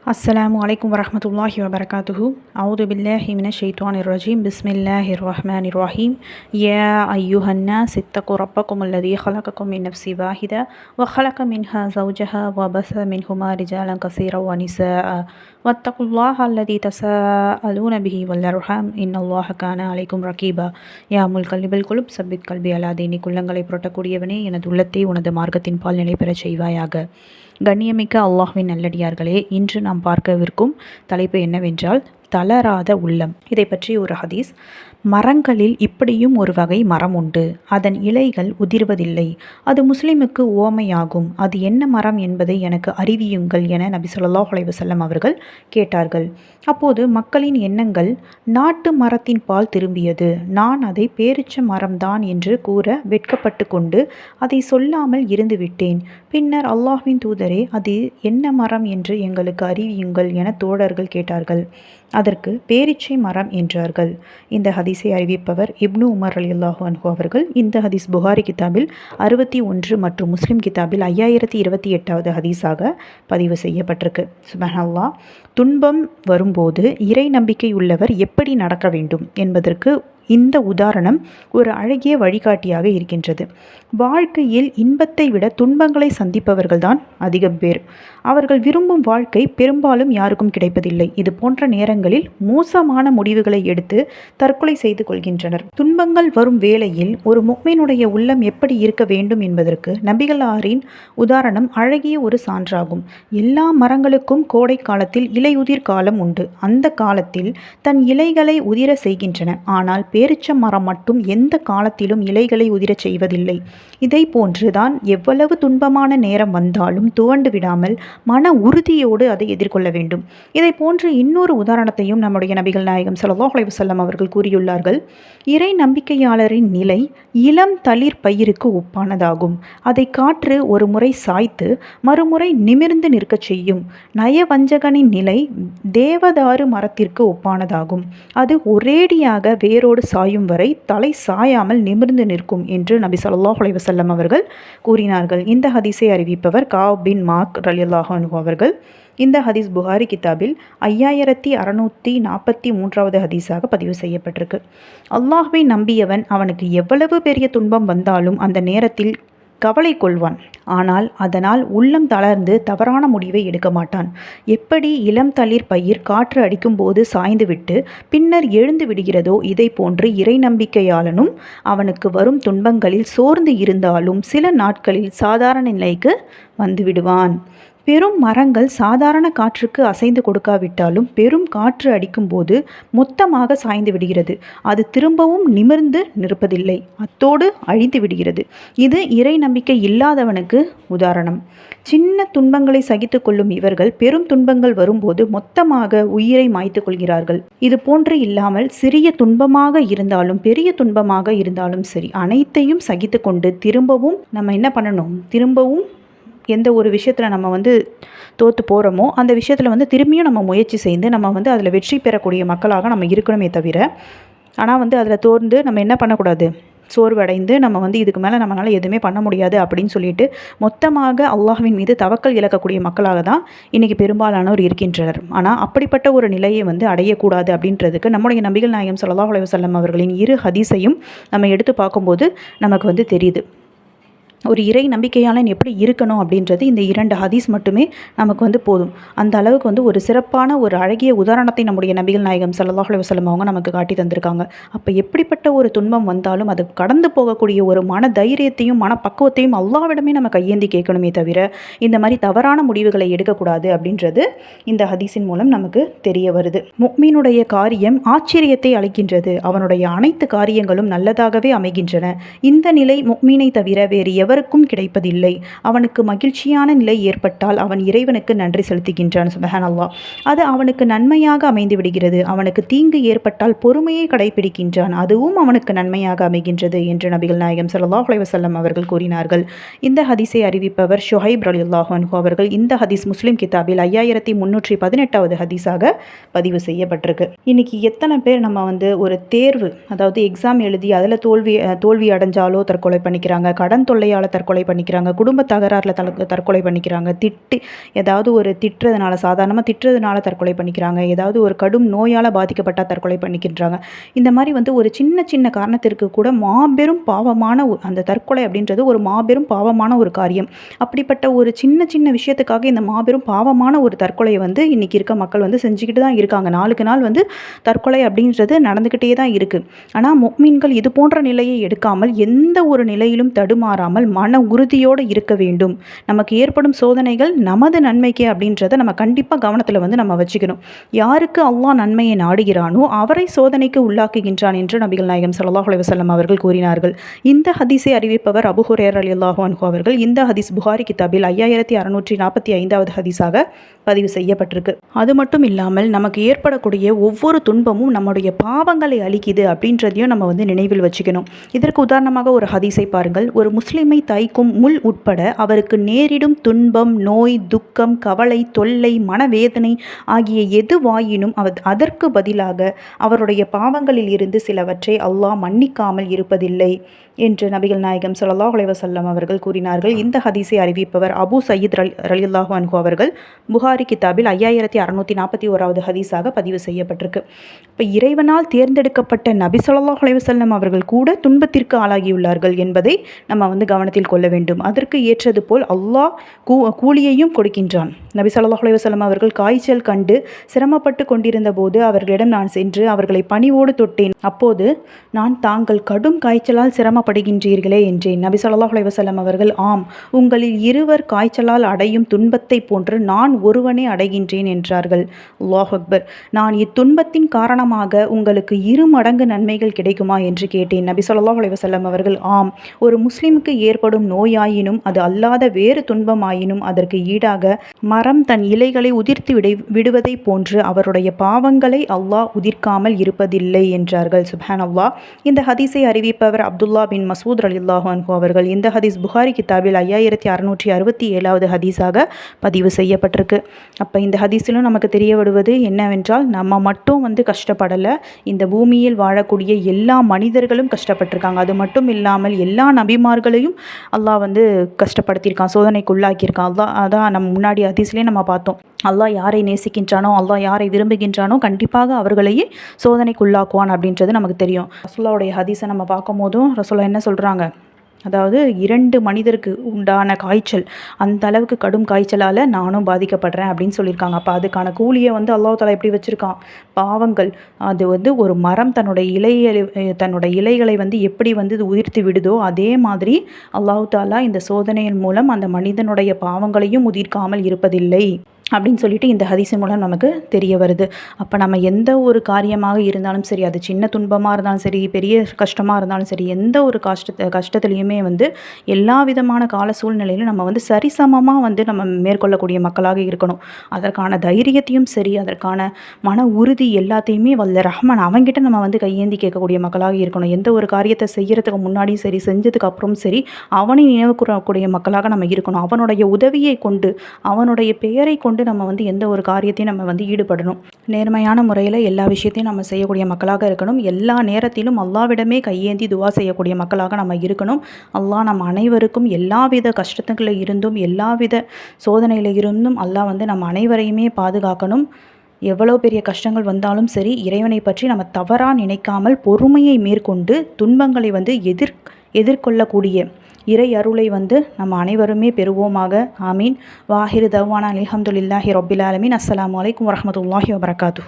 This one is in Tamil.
السلام عليكم ورحمة الله وبركاته أعوذ بالله من الشيطان الرجيم بسم الله الرحمن الرحيم يا أيها الناس اتقوا ربكم الذي خلقكم من نفس واحدة وخلق منها زوجها وبث منهما رجالا كثيرا ونساء واتقوا الله الذي تساءلون به والأرحام إن الله كان عليكم رقيبا يا ملك القلوب சப்பித் கல்வி அல்லா தீனி குள்ளங்களை புரட்டக்கூடியவனே எனது உள்ளத்தை உனது மார்க்கத்தின் பால் நிலை பெறச் செய்வாயாக கண்ணியமிக்க அல்லாஹ்வின் நல்லடியார்களே இன்று நாம் பார்க்கவிருக்கும் தலைப்பு என்னவென்றால் தளராத உள்ளம். இதை பற்றி ஒரு ஹதீஸ் மரங்களில் இப்படியும் ஒரு வகை மரம் உண்டு. அதன் இலைகள் உதிர்வதில்லை. அது முஸ்லிமுக்கு ஓமையாகும். அது என்ன மரம் என்பதை எனக்கு அறிவியுங்கள் என நபி சொல்லா அலைவசல்லம் அவர்கள் கேட்டார்கள். அப்போது மக்களின் எண்ணங்கள் நாட்டு மரத்தின் பால் திரும்பியது. நான் அதை பேரிச்ச மரம்தான் என்று கூற வெட்கப்பட்டு கொண்டு அதை சொல்லாமல் இருந்துவிட்டேன் பின்னர் அல்லாஹ்வின் தூதரே அது என்ன மரம் என்று எங்களுக்கு அறிவியுங்கள் என தோழர்கள் கேட்டார்கள். அதற்கு பேரிச்சை மரம் என்றார்கள். இந்த ஹதீஸை அறிவிப்பவர் இப்னு உமர் அலி அல்லாஹு அன்ஹு அவர்கள். இந்த ஹதீஸ் புகாரி கிதாபில் அறுபத்தி ஒன்று மற்றும் முஸ்லிம் கிதாபில் ஐயாயிரத்தி இருபத்தி எட்டாவது ஹதீஸாக பதிவு செய்யப்பட்டிருக்கு. சுபஹல்லா துன்பம் வரும்போது இறை நம்பிக்கை உள்ளவர் எப்படி நடக்க வேண்டும் என்பதற்கு இந்த உதாரணம் ஒரு அழகிய வழிகாட்டியாக இருக்கின்றது. வாழ்க்கையில் இன்பத்தை விட துன்பங்களை சந்திப்பவர்கள்தான் அதிகம் பேர். அவர்கள் விரும்பும் வாழ்க்கை பெரும்பாலும் யாருக்கும் கிடைப்பதில்லை. இது போன்ற நேரங்களில் மோசமான முடிவுகளை எடுத்து தற்கொலை செய்து கொள்கின்றனர். துன்பங்கள் வரும் வேளையில் ஒரு முக்மீனுடைய உள்ளம் எப்படி இருக்க வேண்டும் என்பதற்கு நபிகளாரின் உதாரணம் அழகிய ஒரு சான்றாகும். எல்லா மரங்களுக்கும் கோடை காலத்தில் இலையுதிர் காலம் உண்டு. அந்த காலத்தில் தன் இலைகளை உதிர செய்கின்றன. ஆனால் பேரிச்ச மரம் மட்டும் எந்த காலத்திலும் இலைகளை உதிரச் செய்வதில்லை. இதை போன்றுதான் எவ்வளவு துன்பமான நேரம் வந்தாலும் துவண்டு விடாமல் மன உறுதியோடு அதை எதிர்கொள்ள வேண்டும். இதை போன்று இன்னொரு உதாரணத்தையும் நம்முடைய நபிகள் நாயகம் சல்லாஹ் அலைவசல்லம் அவர்கள் கூறியுள்ளார்கள். இறை நம்பிக்கையாளரின் நிலை இளம் தளிர் பயிருக்கு ஒப்பானதாகும். அதை காற்று ஒரு முறை சாய்த்து மறுமுறை நிமிர்ந்து நிற்கச் செய்யும். நயவஞ்சகனின் நிலை தேவதாறு மரத்திற்கு ஒப்பானதாகும். அது ஒரேடியாக வேரோடு சாயும் வரை தலை சாயாமல் நிமிர்ந்து நிற்கும் என்று நபி சொல்லாஹ் அலைவசல்லம் அவர்கள் கூறினார்கள். இந்த ஹதீஸை அறிவிப்பவர் காவ் பின் மார்க் ரலியல்லாஹு அவர்கள். இந்த ஹதீஸ் புகாரி கிதாபில் ஐயாயிரத்தி அறநூற்றி நாற்பத்தி மூன்றாவது ஹதீஸாக பதிவு செய்யப்பட்டிருக்கு. அல்லாஹ்வை நம்பியவன் அவனுக்கு எவ்வளவு பெரிய துன்பம் வந்தாலும் அந்த நேரத்தில் கவலை கொள்வான். ஆனால் அதனால் உள்ளம் தளர்ந்து தவறான முடிவை எடுக்க மாட்டான். எப்படி இளம் தளிர் பயிர் காற்று அடிக்கும்போது சாய்ந்துவிட்டு பின்னர் எழுந்து விடுகிறதோ இதை போன்று இறை நம்பிக்கையாளனும் அவனுக்கு வரும் துன்பங்களில் சோர்ந்து இருந்தாலும் சில நாட்களில் சாதாரண நிலைக்கு வந்துவிடுவான் பெரும் மரங்கள் சாதாரண காற்றுக்கு அசைந்து கொடுக்காவிட்டாலும் பெரும் காற்று அடிக்கும்போது மொத்தமாக சாய்ந்து விடுகிறது. அது திரும்பவும் நிமிர்ந்து நிற்பதில்லை. அத்தோடு அழிந்து விடுகிறது. இது இறை நம்பிக்கை இல்லாதவனுக்கு உதாரணம். சின்ன துன்பங்களை சகித்து கொள்ளும் இவர்கள் பெரும் துன்பங்கள் வரும்போது மொத்தமாக உயிரை மாய்த்து கொள்கிறார்கள். இது போன்று இல்லாமல் சிறிய துன்பமாக இருந்தாலும் பெரிய துன்பமாக இருந்தாலும் சரி அனைத்தையும் சகித்து கொண்டு திரும்பவும் நம்ம என்ன பண்ணணும்? திரும்பவும் எந்த ஒரு விஷயத்தில் நம்ம வந்து தோற்று போகிறோமோ அந்த விஷயத்தில் வந்து திரும்பியும் நம்ம முயற்சி செய்து நம்ம வந்து அதில் வெற்றி பெறக்கூடிய மக்களாக நம்ம இருக்கணுமே தவிர ஆனால் வந்து அதில் தோர்ந்து நம்ம என்ன பண்ணக்கூடாது? சோர்வடைந்து நம்ம வந்து இதுக்கு மேலே நம்மளால் எதுவுமே பண்ண முடியாது அப்படின்னு சொல்லிட்டு மொத்தமாக அல்லாஹ்வின் மீது தவக்கல் இழக்கக்கூடிய மக்களாக தான் இன்றைக்கி பெரும்பாலானோர் இருக்கின்றனர். ஆனால் அப்படிப்பட்ட ஒரு நிலையை வந்து அடையக்கூடாது அப்படின்றதுக்கு நம்முடைய நபிகள் நாயகம் சல்லாஹ் அலைவசல்லம் அவர்களின் இரு ஹதீஸையும் நம்ம எடுத்து பார்க்கும்போது நமக்கு வந்து தெரியுது. ஒரு இறை நம்பிக்கையாளன் எப்படி இருக்கணும் அப்படின்றது இந்த இரண்டு ஹதீஸ் மட்டுமே நமக்கு வந்து போதும். அந்த அளவுக்கு வந்து ஒரு சிறப்பான ஒரு அழகிய உதாரணத்தை நம்முடைய நபிகள் நாயகம் சல்லாஹ் வசலம் அவங்க நமக்கு காட்டி தந்திருக்காங்க. அப்போ எப்படிப்பட்ட ஒரு துன்பம் வந்தாலும் அது கடந்து போகக்கூடிய ஒரு மன தைரியத்தையும் மன பக்குவத்தையும் அல்லாவிடமே நம்ம கையேந்தி கேட்கணுமே தவிர இந்த மாதிரி தவறான முடிவுகளை எடுக்கக்கூடாது அப்படின்றது இந்த ஹதீஸின் மூலம் நமக்கு தெரிய வருது. முக்மீனுடைய காரியம் ஆச்சரியத்தை அளிக்கின்றது. அவனுடைய அனைத்து காரியங்களும் நல்லதாகவே அமைகின்றன. இந்த நிலை முக்மீனை தவிர வேறு எவருக்கும் கிடைப்பதில்லை. அவனுக்கு மகிழ்ச்சியான நிலை ஏற்பட்டால் அவன் இறைவனுக்கு நன்றி செலுத்துகின்றான் சுபஹான் அல்லா அது அவனுக்கு நன்மையாக அமைந்து விடுகிறது. அவனுக்கு தீங்கு ஏற்பட்டால் பொறுமையை கடைபிடிக்கின்றான் அதுவும் அவனுக்கு நன்மையாக அமைகின்றது என்று நபிகள் நாயகம் சல்லாஹ் அலைவசல்லம் அவர்கள் கூறினார்கள். இந்த ஹதீஸை அறிவிப்பவர் ஷொஹைப் அலியுல்லாஹன் அவர்கள். இந்த ஹதீஸ் முஸ்லீம் கிதாபில் ஐயாயிரத்தி முன்னூற்றி பதினெட்டாவது ஹதீஸாக பதிவு செய்யப்பட்டிருக்கு. இன்னைக்கு எத்தனை பேர் நம்ம வந்து ஒரு தேர்வு அதாவது எக்ஸாம் எழுதி அதில் தோல்வி தோல்வி அடைஞ்சாலோ தற்கொலை பண்ணிக்கிறாங்க கடன் தொல்லையால் கோபத்தால் தற்கொலை பண்ணிக்கிறாங்க. குடும்ப தகராறில் தல தற்கொலை பண்ணிக்கிறாங்க. திட்டு ஏதாவது ஒரு திட்டுறதுனால சாதாரணமாக திட்டுறதுனால தற்கொலை பண்ணிக்கிறாங்க. ஏதாவது ஒரு கடும் நோயால் பாதிக்கப்பட்டால் தற்கொலை பண்ணிக்கின்றாங்க. இந்த மாதிரி வந்து ஒரு சின்ன சின்ன காரணத்திற்கு கூட மாபெரும் பாவமான அந்த தற்கொலை அப்படின்றது ஒரு மாபெரும் பாவமான ஒரு காரியம். அப்படிப்பட்ட ஒரு சின்ன சின்ன விஷயத்துக்காக இந்த மாபெரும் பாவமான ஒரு தற்கொலையை வந்து இன்றைக்கி இருக்க மக்கள் வந்து செஞ்சுக்கிட்டு தான் இருக்காங்க. நாளுக்கு நாள் வந்து தற்கொலை அப்படின்றது நடந்துக்கிட்டே தான் இருக்குது ஆனால் மொக்மீன்கள் இது போன்ற நிலையை எடுக்காமல் எந்த ஒரு நிலையிலும் தடுமாறாமல் மன உறுதியோடு இருக்க வேண்டும். நமக்கு ஏற்படும் சோதனைகள் நமது நன்மைக்கே அப்படின்றத நம்ம கண்டிப்பாக கவனத்தில் வந்து நம்ம வச்சுக்கணும். யாருக்கு அல்லாஹ் நன்மையை நாடுகிறானோ அவரை சோதனைக்கு உள்ளாக்குகின்றான் என்று நபிகள் நாயகம் சல்லாஹ் அலுவலம் அவர்கள் கூறினார்கள். இந்த ஹதீஸை அறிவிப்பவர் அபுஹுரேர் அலி அல்லாஹு அன்ஹு அவர்கள். இந்த ஹதீஸ் புகாரி கிதாபில் ஐயாயிரத்தி அறுநூற்றி நாற்பத்தி ஐந்தாவது ஹதீஸாக பதிவு செய்யப்பட்டிருக்கு. அது மட்டும் இல்லாமல் நமக்கு ஏற்படக்கூடிய ஒவ்வொரு துன்பமும் நம்முடைய பாவங்களை அளிக்குது அப்படின்றதையும் நம்ம வந்து நினைவில் வச்சுக்கணும். இதற்கு உதாரணமாக ஒரு ஹதீஸை பாருங்கள். ஒரு முஸ்லீமை தைக்கும் முள் உட்பட அவருக்கு நேரிடும் துன்பம் நோய் துக்கம் கவலை தொல்லை மனவேதனை ஆகிய எதுவாயினும் அவர் அதற்கு பதிலாக அவருடைய பாவங்களில் இருந்து சிலவற்றை அல்லாஹ் மன்னிக்காமல் இருப்பதில்லை. என்று நபிகள் நாயகம் சல்லாஹ் அலைவசல்லம் அவர்கள் கூறினார்கள். இந்த ஹதீஸை அறிவிப்பவர் அபு சயீத் ரல் ரலில்லாஹு அன்ஹு அவர்கள். புகாரி கிதாபில் ஐயாயிரத்தி அறுநூற்றி நாற்பத்தி ஓராவது ஹதீஸாக பதிவு செய்யப்பட்டிருக்கு. இப்போ இறைவனால் தேர்ந்தெடுக்கப்பட்ட நபி சொல்லாஹ் அலைவசல்லம் அவர்கள் கூட துன்பத்திற்கு ஆளாகியுள்ளார்கள் என்பதை நம்ம வந்து கவனத்தில் கொள்ள வேண்டும். அதற்கு ஏற்றது போல் அல்லாஹ் கூ கூலியையும் கொடுக்கின்றான். நபி சொல்லாஹ் அலைவசல்லம் அவர்கள் காய்ச்சல் கண்டு சிரமப்பட்டு கொண்டிருந்த போது அவர்களிடம் நான் சென்று அவர்களை பணிவோடு தொட்டேன். அப்போது நான் தாங்கள் கடும் காய்ச்சலால் சிரமப்பட்டு கவலைப்படுகின்றீர்களே என்றேன். நபி சொல்லாஹ் அலைவசல்லம் அவர்கள் ஆம் உங்களில் இருவர் காய்ச்சலால் அடையும் துன்பத்தை போன்று நான் ஒருவனே அடைகின்றேன் என்றார்கள். அல்லாஹ் அக்பர். நான் இத்துன்பத்தின் காரணமாக உங்களுக்கு இரு மடங்கு நன்மைகள் கிடைக்குமா? என்று கேட்டேன். நபி சொல்லாஹ் அலைவசல்லம் அவர்கள் ஆம் ஒரு முஸ்லிமுக்கு ஏற்படும் நோயாயினும் அது அல்லாத வேறு துன்பமாயினும் அதற்கு ஈடாக மரம் தன் இலைகளை உதிர்த்து விடை விடுவதை போன்று அவருடைய பாவங்களை அல்லாஹ் உதிர்க்காமல் இருப்பதில்லை என்றார்கள். சுஹான் அல்லாஹ் இந்த ஹதீஸை அறிவிப்பவர் அப்துல்லா பின் பின் மசூத் அலில்லாஹு அன்ஹு அவர்கள் இந்த ஹதீஸ் புகாரி கிதாபில் ஐயாயிரத்தி அறுநூற்றி அறுபத்தி ஏழாவது ஹதீஸாக பதிவு செய்யப்பட்டிருக்கு. அப்போ இந்த ஹதீஸிலும் நமக்கு தெரிய வருவது என்னவென்றால் நம்ம மட்டும் வந்து கஷ்டப்படலை. இந்த பூமியில் வாழக்கூடிய எல்லா மனிதர்களும் கஷ்டப்பட்டிருக்காங்க. அது மட்டும் இல்லாமல் எல்லா நபிமார்களையும் அல்லாஹ் வந்து கஷ்டப்படுத்தியிருக்கான் சோதனைக்கு உள்ளாக்கியிருக்கான் அல்லாஹ் அதான் நம்ம முன்னாடி ஹதீஸ்லேயே நம்ம பார்த்தோம். அல்லாஹ் யாரை நேசிக்கின்றானோ அல்லாஹ் யாரை விரும்புகின்றானோ கண்டிப்பாக அவர்களையே சோதனைக்குள்ளாக்குவான் அப்படின்றது நமக்கு தெரியும். ரசுல்லாவுடைய ஹதீஸை நம்ம பார்க்கும் போதும் ரசுல்லா என்ன சொல்கிறாங்க அதாவது இரண்டு மனிதருக்கு உண்டான காய்ச்சல் அந்த அளவுக்கு கடும் காய்ச்சலால் நானும் பாதிக்கப்படுறேன் அப்படின்னு சொல்லியிருக்காங்க. அப்போ அதுக்கான கூலியை வந்து அல்லாஹ் எப்படி வச்சுருக்கான்? பாவங்கள் அது வந்து ஒரு மரம் தன்னோட இலையை தன்னோட இலைகளை வந்து எப்படி வந்து இது உதிர்த்து விடுதோ அதே மாதிரி அல்லாஹு தாலா இந்த சோதனையின் மூலம் அந்த மனிதனுடைய பாவங்களையும் உதிர்க்காமல் இருப்பதில்லை. அப்படின்னு சொல்லிட்டு இந்த ஹதீஸின் மூலம் நமக்கு தெரிய வருது. அப்போ நம்ம எந்த ஒரு காரியமாக இருந்தாலும் சரி அது சின்ன துன்பமாக இருந்தாலும் சரி பெரிய கஷ்டமாக இருந்தாலும் சரி எந்த ஒரு கஷ்டத்தை கஷ்டத்துலேயுமே வந்து எல்லா விதமான கால சூழ்நிலையிலும் நம்ம வந்து சரிசமமாக வந்து நம்ம மேற்கொள்ளக்கூடிய மக்களாக இருக்கணும். அதற்கான தைரியத்தையும் சரி அதற்கான மன உறுதி எல்லாத்தையுமே வல்ல ரஹ்மான் அவங்ககிட்ட நம்ம வந்து கையேந்தி கேட்கக்கூடிய மக்களாக இருக்கணும். எந்த ஒரு காரியத்தை செய்கிறதுக்கு முன்னாடியும் சரி செஞ்சதுக்கு அப்புறம் சரி அவனை நினைவு கூறக்கூடிய மக்களாக நம்ம இருக்கணும். அவனுடைய உதவியை கொண்டு அவனுடைய பெயரை கொண்டு கொண்டு நம்ம வந்து எந்த ஒரு காரியத்தையும் நம்ம வந்து ஈடுபடணும். நேர்மையான முறையில் எல்லா விஷயத்தையும் நம்ம செய்யக்கூடிய மக்களாக இருக்கணும். எல்லா நேரத்திலும் அல்லாவிடமே கையேந்தி துவா செய்யக்கூடிய மக்களாக நம்ம இருக்கணும். அல்லாஹ் நம்ம அனைவருக்கும் எல்லாவித கஷ்டத்துக்களில் இருந்தும் எல்லாவித சோதனையில் இருந்தும் அல்லாஹ் வந்து நம்ம அனைவரையுமே பாதுகாக்கணும். எவ்வளோ பெரிய கஷ்டங்கள் வந்தாலும் சரி இறைவனை பற்றி நம்ம தவறாக நினைக்காமல் பொறுமையை மேற்கொண்டு துன்பங்களை வந்து எதிர் எதிர்கொள்ளக்கூடிய இறை அருளை வந்து நம்ம அனைவருமே பெறுவோமாக. ஆமீன். வாஹிர் தவானா அலமதுல்லாஹி ரொபில் ஆலமீன். அஸ்லாம் வலைக்கம் வரமத்துல்லாஹி வபரகாத்து